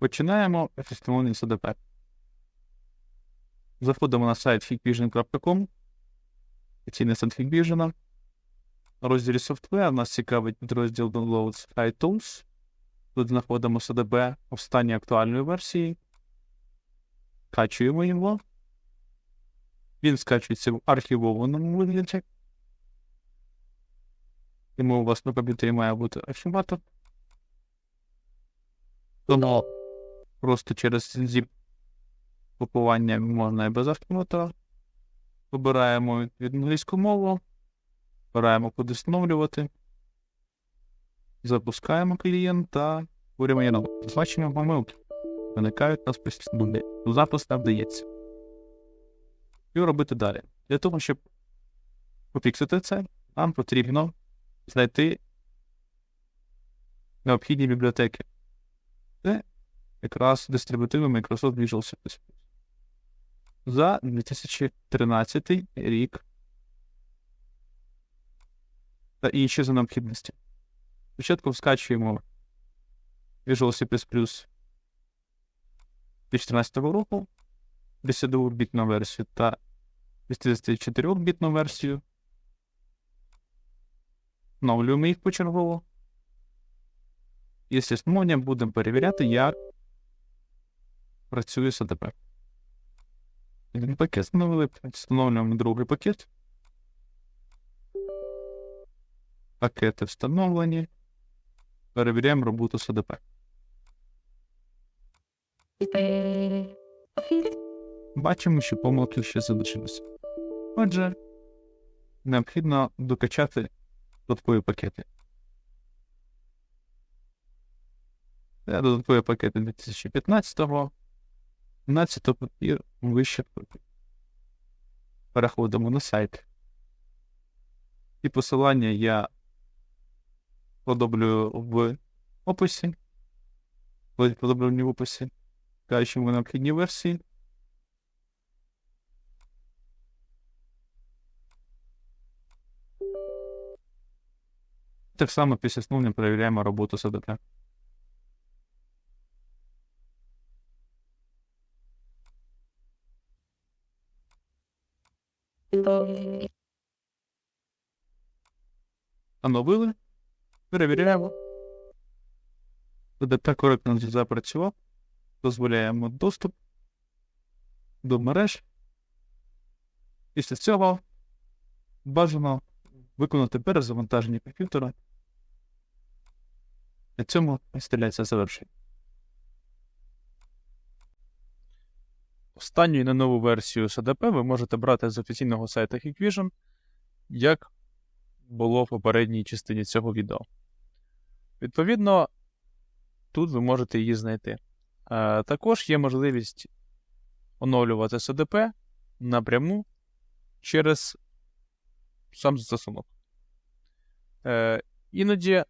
Починаємо тестування СДП. Заходимо на сайт hikvision.com, офіційний сайт Hikvision. На розділі Software нас цікавить підрозділ Downloads iTools. Тут знаходимо в стані актуальної версії. Качуємо його. Він скачується в архівованому вигляді. Тому у вас на комп'ютері має бути архіватор. Тому просто через zip купування можна і без архіватора. Вибираємо від англійську мову. Вибираємо куди встановлювати. Запускаємо клієнта. Його. Бачимо помилки. Виникають нас постійно. Запуск не вдається. Що робити далі? Для того, щоб пофіксити це, нам потрібно знайти необхідні бібліотеки. Це якраз дистрибутиви Microsoft Visual C++. За 2013 рік та інші за необхідності. Спочатку скачуємо Visual C++ 2014 року, 52-бітну версію та 64-бітну версію. Вновлюємо їх почергово. Після встановлення будемо перевіряти, як працює. Один пакет встановили, встановлюємо другий пакет. Пакети встановлені. Перевіряємо роботу СДП. Бачимо, що помилки ще залишилися. Отже, необхідно докачати додаткові пакети. Це додаткові пакети 2015-го. 17 папір вище. Переходимо на сайт. І посилання я подоблюю в описі. Подоблюю в описі. Кажучи, в необхідні версії. Так само після встановлення перевіряємо роботу СДТ. Оновили. Перевіряємо. СДТ коректно запрацював. Дозволяємо доступ до мереж. Після цього бажано виконати перезавантаження комп'ютера. На цьому інсталяція завершена. Останню і не нову версію SDP ви можете брати з офіційного сайту Hikvision, як було в попередній частині цього відео. Відповідно, тут ви можете її знайти. Е, також є можливість оновлювати SDP напряму через сам застосунок. Е, Іноді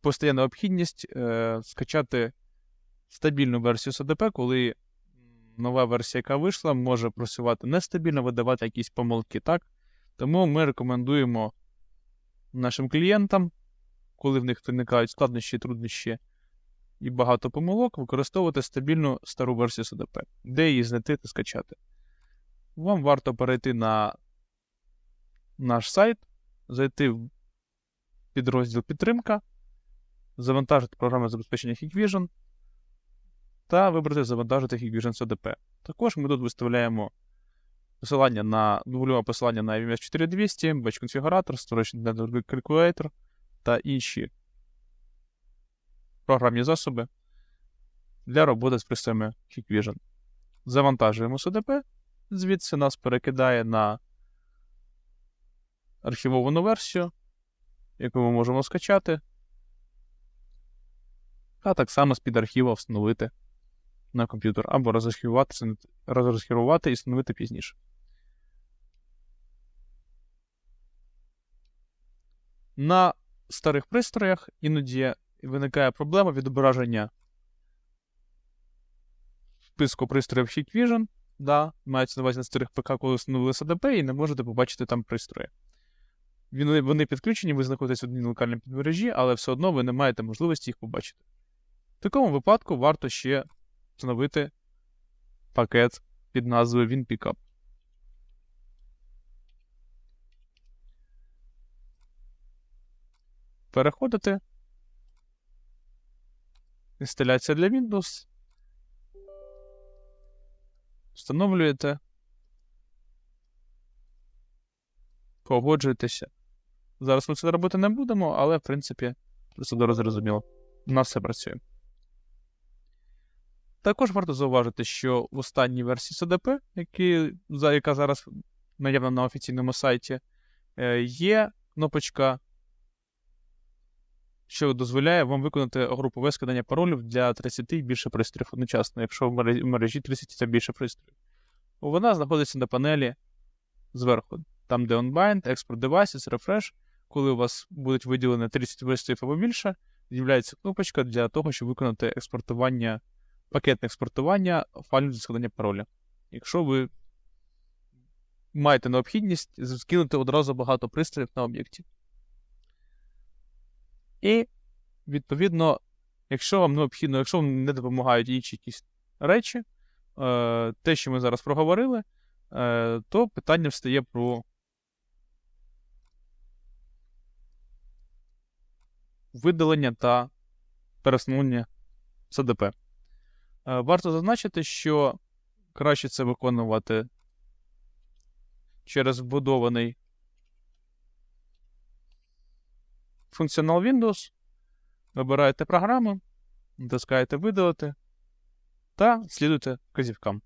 постає необхідність е, скачати стабільну версію SDP, коли нова версія, яка вийшла, може працювати нестабільно, видавати якісь помилки. так? Тому ми рекомендуємо нашим клієнтам, коли в них виникають складнощі, труднощі і багато помилок, використовувати стабільну стару версію SDP, де її знайти та скачати. Вам варто перейти на наш сайт, зайти в підрозділ підтримка, завантажити програмне забезпечення Hikvision та вибрати завантажити Hikvision CDP. Також ми тут виставляємо посилання на дублюємо посилання на IMS 4200, Batch Configurator, Storage Network Calculator та інші програмні засоби для роботи з пристроями Hikvision. Завантажуємо CDP, звідси нас перекидає на архівовану версію, яку ми можемо скачати, а так само з-під архіва встановити на комп'ютер або розархівувати і встановити пізніше. На старих пристроях іноді виникає проблема відображення списку пристроїв Hikvision, да, мається на увазі на старих ПК, коли встановили SDP, і не можете побачити там пристрої. Вони, вони підключені, ви знаходитесь в одній локальній підмережі, але все одно ви не маєте можливості їх побачити. В такому випадку варто ще встановити пакет під назвою WinPickup. Переходите. Інсталяція для Windows. Встановлюєте. Погоджуєтеся. Зараз ми це робити не будемо, але, в принципі, процедура зрозуміла. У нас все працює. Також варто зауважити, що в останній версії CDP, які, яка зараз наявна на офіційному сайті, е, є кнопочка, що дозволяє вам виконати групове скидання паролів для 30 і більше пристроїв одночасно, якщо в мережі 30 та більше пристроїв. Вона знаходиться на панелі зверху, там, де OnBind, Export Devices, Refresh. Коли у вас будуть виділені 30 пристроїв або більше, з'являється кнопочка для того, щоб виконати експортування пакетне експортування файлів зі складання пароля. Якщо ви маєте необхідність скинути одразу багато пристроїв на об'єкті. І, відповідно, якщо вам необхідно, якщо вам не допомагають інші якісь речі, е, те, що ми зараз проговорили, е, то питання встає про видалення та переснування ЦДП. Е, варто зазначити, що краще це виконувати через вбудований функціонал Windows. Вибираєте програму, натискаєте видалити та слідуйте вказівкам.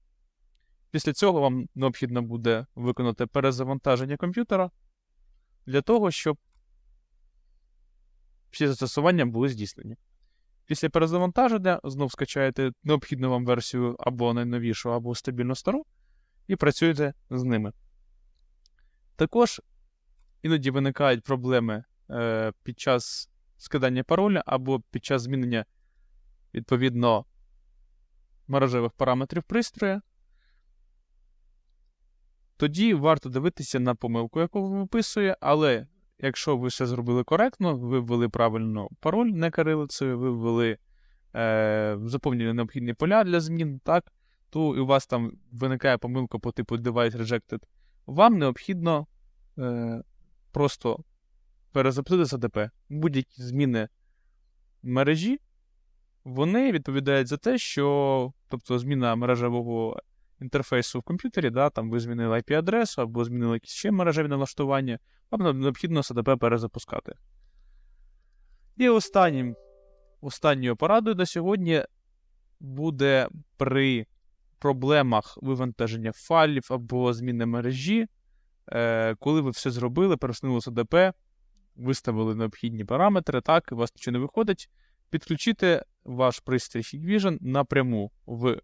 Після цього вам необхідно буде виконати перезавантаження комп'ютера для того, щоб всі застосування були здійснені. Після перезавантаження знов скачаєте необхідну вам версію або найновішу, або стабільну стару, і працюєте з ними. Також іноді виникають проблеми е, під час скидання пароля або під час змінення, відповідно, мережевих параметрів пристрою. Тоді варто дивитися на помилку, яку виписує, але якщо ви все зробили коректно, ви ввели правильно пароль не кирилицею, ви ввели, е, заповнили необхідні поля для змін, так, то у вас там виникає помилка по типу Device Rejected, вам необхідно е, просто перезапустити ЗДП. Будь-які зміни мережі, вони відповідають за те, що тобто зміна мережевого інтерфейсу в комп'ютері, да, там ви змінили IP-адресу або змінили якісь ще мережеві налаштування, вам необхідно СДП перезапускати. І останнім, останньою порадою на сьогодні буде при проблемах вивантаження файлів або зміни мережі, е, коли ви все зробили, пересунули СДП, виставили необхідні параметри, так, у вас нічого не виходить, підключити ваш пристрій Hikvision напряму в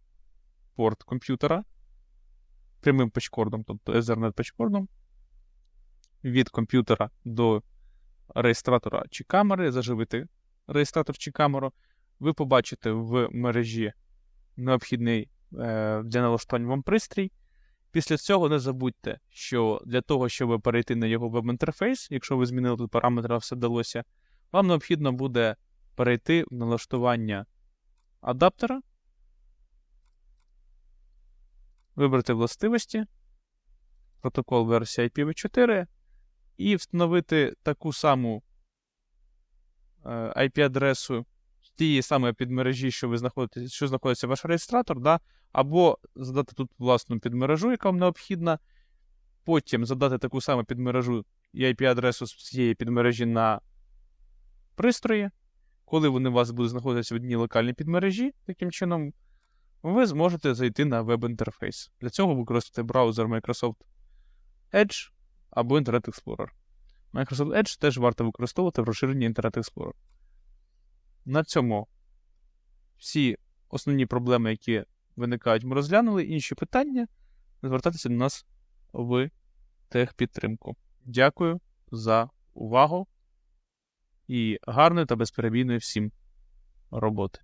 порт комп'ютера прямим печкордом, тобто Ethernet печкордом, від комп'ютера до реєстратора чи камери, заживити реєстратор чи камеру, ви побачите в мережі необхідний е, для налаштування вам пристрій. Після цього не забудьте, що для того, щоб перейти на його веб-інтерфейс, якщо ви змінили тут параметри, а все вдалося, вам необхідно буде перейти в налаштування адаптера вибрати властивості, протокол версії IPv4 і встановити таку саму IP-адресу е, тієї самої підмережі, що ви знаходите, що знаходиться ваш реєстратор, да? або задати тут власну підмережу, яка вам необхідна. Потім задати таку саму підмережу і IP-адресу з цієї підмережі на пристрої. Коли вони у вас будуть знаходитися в одній локальній підмережі, таким чином ви зможете зайти на веб-інтерфейс. Для цього використати браузер Microsoft Edge або Internet Explorer. Microsoft Edge теж варто використовувати в розширенні Internet Explorer. На цьому всі основні проблеми, які виникають, ми розглянули. Інші питання звертайтеся до нас в техпідтримку. Дякую за увагу і гарної та безперебійної всім роботи.